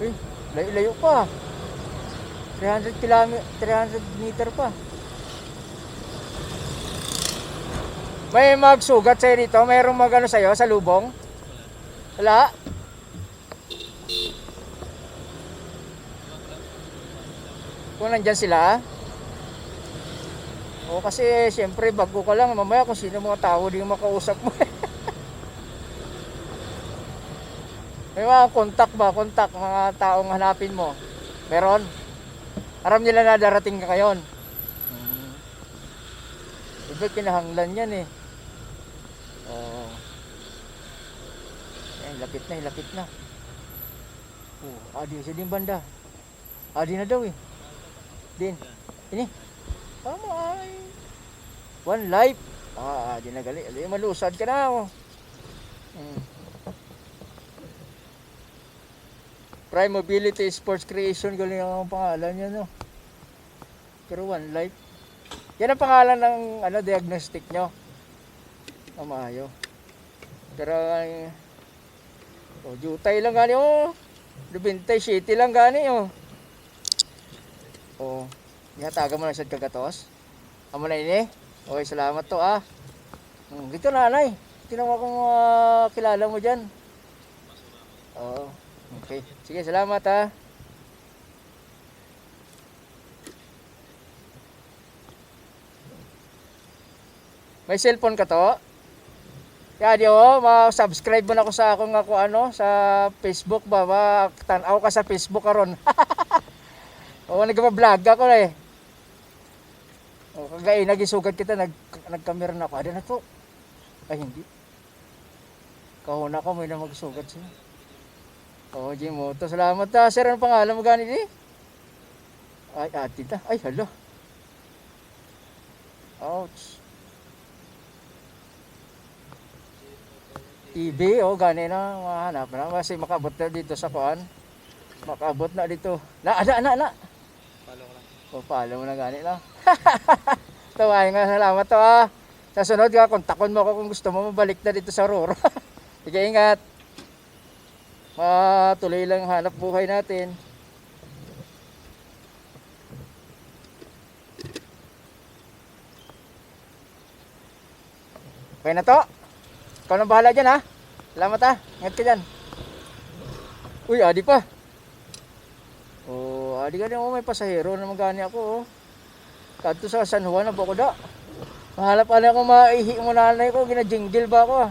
Eh, layo-layo pa. 300 km, 300 meter pa. May magsugat sa'yo dito? Mayroong magano sa'yo sa lubong? Wala? Kung nandyan sila? O kasi siyempre bago ka lang mamaya kung sino mga tao din makausap mo. May mga kontak ba? Kontak mga taong hanapin mo? Meron? Aram nila na darating ka ngayon. Hmm. Iba kinahanglan yan eh. Oo. Eh, lapit na, eh, lapit na. Oh, adi sa din banda. Adi na daw eh. Din. Ini. Tama ay. One life. Ah, adi na gali. Malusad ka na oh. Hmm. Prime Mobility Sports Creation galing ang pangalan niya no. Pero one life. Yan ang pangalan ng ano diagnostic nyo. Amayo. Pero ay oh, jutay lang gani oh. Dubintay city lang gani oh. Oh, ihataga mo lang sa kagatos. Amo na ini. Okay, salamat to ah. Hmm, dito nanay. Tinawa kong ah, kilala mo diyan. Okay. Sige, salamat ha. May cellphone ka to? Kaya di oh, ma-subscribe mo na ako sa akong ako ano, sa Facebook ba, ba tanaw ka sa Facebook karon. Oo, nagpa-vlog ako eh. O, kagaya, nagisugat kita, nag, nagkamera na ako. Ada na to. Ay, hindi. Kahuna ko, may na magsugat siya. Oo, oh, Jimoto. Salamat ta. Sir, ano pangalan mo gani di? Ay, ati ta. Ay, hala. Ouch. TV, oh, gani na. Mahanap na. Kasi makabot na dito sa kuan. Makabot na dito. Na, ana, ana, ana. Follow ko lang. O, follow mo na gani lang. Tawain nga, salamat to ah. Sa sunod ka, kontakon mo ako kung gusto mo mabalik na dito sa Roro. Sige, ingat. Matuloy lang ang hanap buhay natin. Okay na to. Ikaw na bahala dyan ha. Salamat ha. Ingat ka dyan. Uy, adi pa. Oh, adi ka oh, may pasahero na magani ako oh. Kadto sa San Juan na bako da. Mahalap ano ako maihi mo nanay ko, ginajinggil ba ako ah.